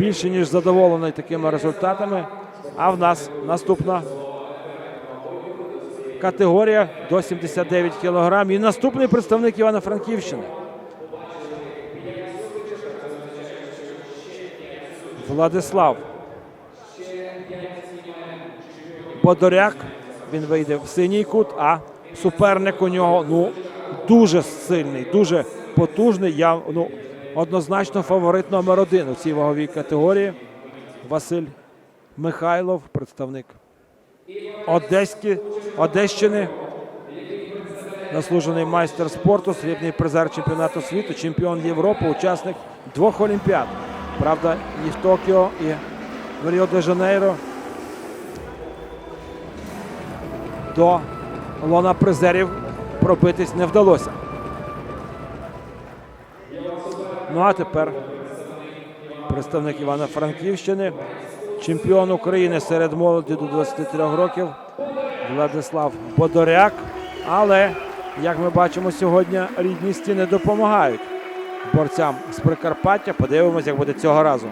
більше ніж задоволений такими результатами. А в нас наступна категорія до 79 кг. І наступний представник Івано-Франківщини. Владислав Бодоряк. Він вийде в синій кут, а суперник у нього ну, дуже сильний, дуже потужний. Я ну, однозначно фаворит номер один у цій ваговій категорії. Василь Михайлов, представник Одеськи, Одещини. Заслужений майстер спорту, срібний призер чемпіонату світу, чемпіон Європи, учасник двох олімпіад. Правда, і в Токіо, і в Ріо-де-Жанейро. До лона призерів пробитись не вдалося. Ну а тепер представник Івано-Франківщини, чемпіон України серед молоді до 23 років Владислав Бодоряк. Але, як ми бачимо сьогодні, рідні стіни допомагають борцям з Прикарпаття. Подивимось, як буде цього разу.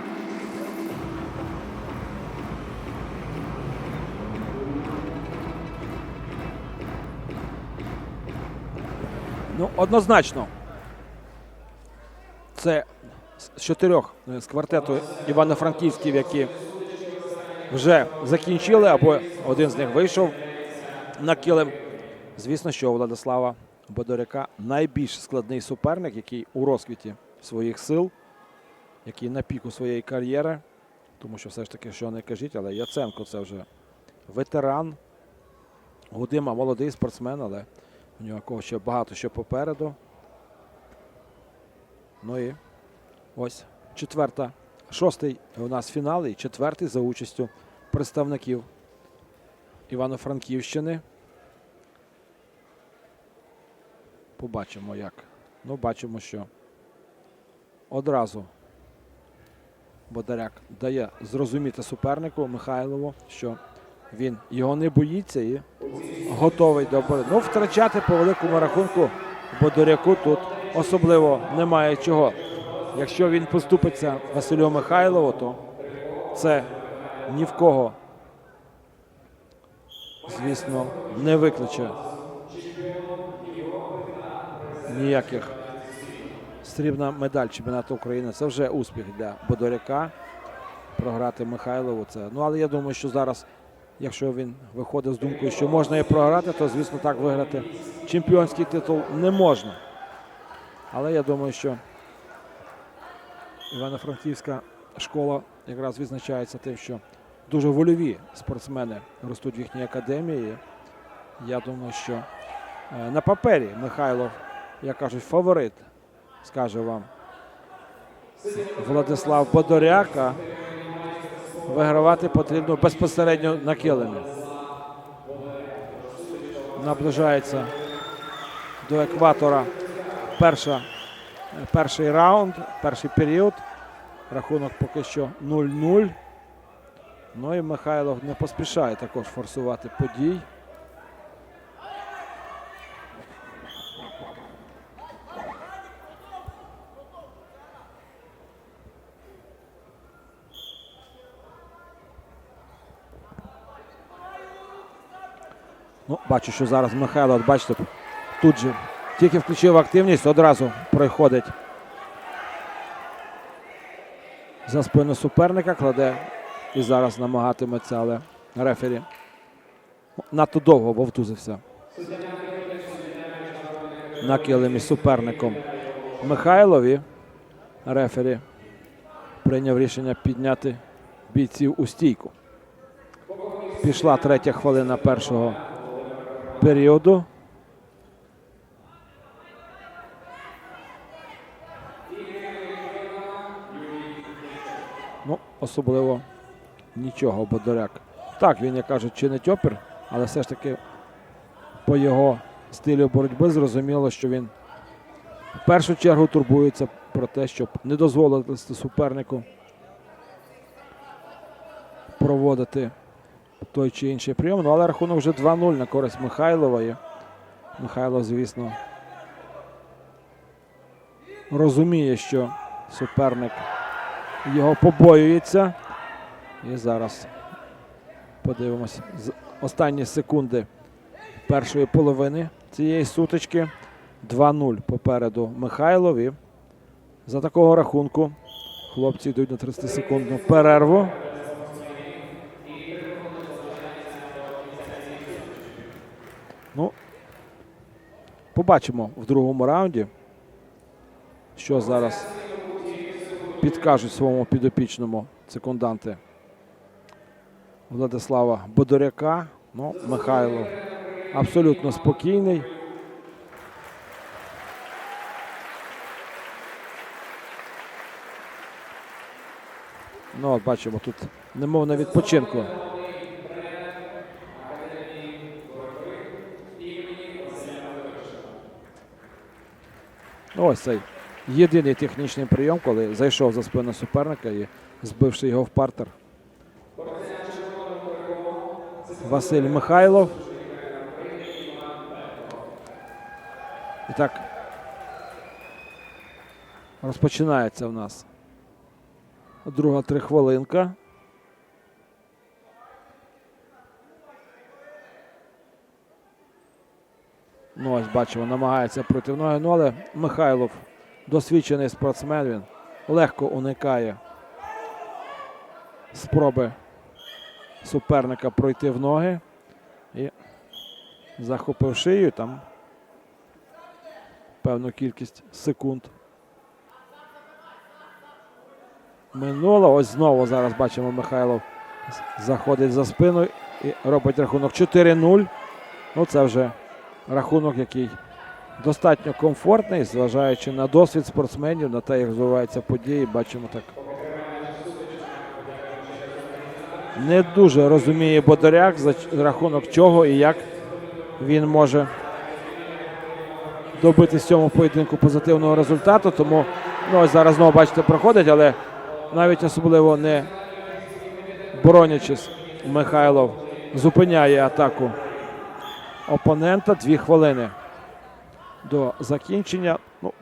Ну, однозначно. Це з чотирьох е, з квартету Івано-Франківськів, які вже закінчили, або один з них вийшов на килим. Звісно, що у Владислава Бодоряка найбільш складний суперник, який у розквіті своїх сил, який на піку своєї кар'єри. Тому що все ж таки, що не кажіть, але Яценко це вже ветеран. Гудима молодий спортсмен, але у нього ще багато що попереду. Ну і ось четверта, шостий у нас фінал і четвертий за участю представників Івано-Франківщини. Побачимо як. Ну, бачимо, що одразу Бодаряк дає зрозуміти супернику Михайлову, що він його не боїться і готовий до боротьби. Ну, втрачати по великому рахунку Бодоряку тут особливо немає чого. Якщо він поступиться Василю Михайлову, то це ні в кого, звісно, не викличе ніяких срібна медаль чемпіонату України. Це вже успіх для Бодоряка. Програти Михайлову. Це. Ну, але я думаю, що зараз, якщо він виходить з думкою, що можна і програти, то звісно так виграти чемпіонський титул не можна. Але я думаю, що Івано-Франківська школа якраз відзначається тим, що дуже вольові спортсмени ростуть в їхній академії. Я думаю, що е, на папері Михайлов, як кажуть, фаворит, скаже вам Владислав Бодоряк. а Вигравати потрібно безпосередньо на килимі. Наближається до екватора перша, перший раунд, перший період. Рахунок поки що 0-0. Ну і Михайлов не поспішає також форсувати подій. Ну, бачу, що зараз Михайло, бачите, тут же тільки включив активність, одразу приходить за спину суперника, кладе і зараз намагатиметься, але рефері надто довго вовтузився на килимі суперником Михайлові. Рефері прийняв рішення підняти бійців у стійку. Пішла третя хвилина першого періоду. Ну, особливо нічого Бодоряк. Так, він, як кажуть, чинить опір, але все ж таки по його стилю боротьби зрозуміло, що він в першу чергу турбується про те, щоб не дозволити супернику проводити той чи інший прийом. Ну, але рахунок вже 2-0 на користь Михайлова. І Михайло, звісно, розуміє, що суперник його побоюється. І зараз подивимось останні секунди першої половини цієї сутички. 2-0 попереду Михайлов. І за такого рахунку хлопці йдуть на 30-секундну перерву. Ну, побачимо в другому раунді, що зараз підкажуть своєму підопічному секунданти Владислава Бодоряка. Ну, Михайло абсолютно спокійний. Ну, от бачимо, тут немов на відпочинку. Ну, Ось цей єдиний технічний прийом, коли зайшов за спину суперника і збивши його в партер. Василь Михайлов. І так. Розпочинається в нас друга трихвилинка. Ну, ось бачимо, намагається проти ноги. Ну, але Михайлов досвідчений спортсмен. Він легко уникає спроби суперника пройти в ноги. І захопив шию там певну кількість секунд. Минуло. Ось знову зараз бачимо, Михайлов заходить за спину і робить рахунок 4-0. Ну, це вже рахунок, який достатньо комфортний, зважаючи на досвід спортсменів, на те, як розвиваються події. Бачимо так. Не дуже розуміє Бодоряк, за рахунок чого і як він може добитись в цьому поєдинку позитивного результату. Тому ну, ось зараз знову бачите, проходить, але навіть особливо не боронячись, Михайлов зупиняє атаку опонента. Дві хвилини до закінчення. Ну,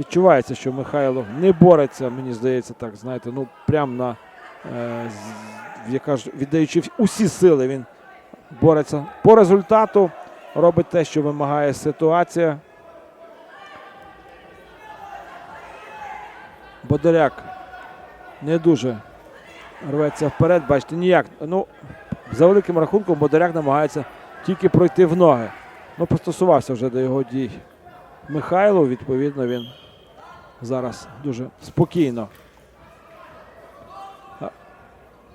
відчувається, що Михайлов не бореться, мені здається, так, знаєте, ну прям на е, яка ж віддаючи усі сили, він бореться по результату, робить те, що вимагає ситуація. Бодоряк не дуже рветься вперед. Бачите, ніяк. Ну, за великим рахунком Бодоряк намагається тільки пройти в ноги. Ну, пристосувався вже до його дій Михайло. Відповідно, він зараз дуже спокійно.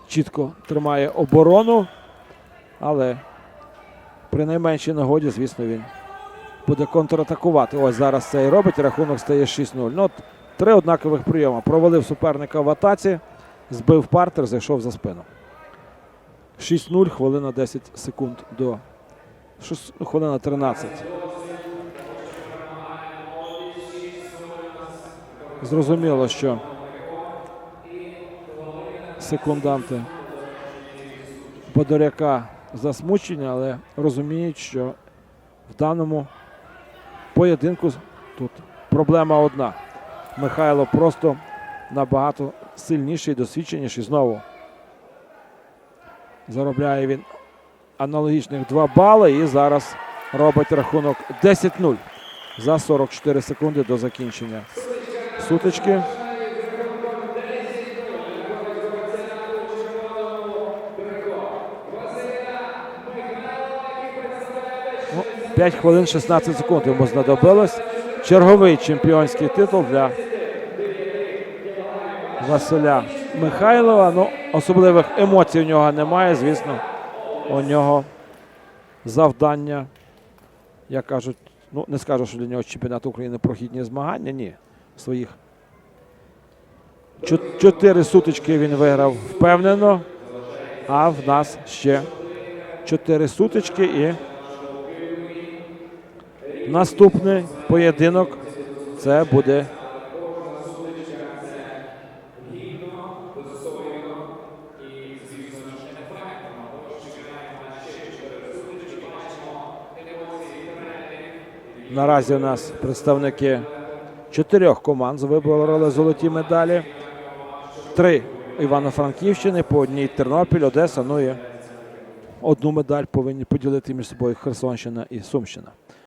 Чітко тримає оборону, але при найменшій нагоді, звісно, він буде контратакувати. Ось зараз це і робить. Рахунок стає 6-0. Ну, от Три однакових прийоми. Провалив суперника в атаці, збив партер, зайшов за спину. 6-0, хвилина 10 секунд до шос- ну, хвилина 13. Зрозуміло, що секунданти Бодоряка засмучені, але розуміють, що в даному поєдинку тут проблема одна. Михайло просто набагато сильніший, досвідченіший. Знову заробляє він аналогічних 2 бали і зараз робить рахунок 10-0 за 44 секунди до закінчення сутички. Ну, 5 хвилин 16 секунд йому знадобилось. Черговий чемпіонський титул для Василя Михайлова. Ну, особливих емоцій у нього немає. Звісно, у нього завдання, як кажуть, ну не скажу, що для нього чемпіонат України прохідні змагання. Ні. Своїх чотири сутички він виграв впевнено. А в нас ще чотири сутички і наступний поєдинок це буде Наразі у нас представники чотирьох команд вибороли золоті медалі. три Івано-Франківщини, по одній Тернопіль, Одеса. Ну і одну медаль повинні поділити між собою Херсонщина і Сумщина.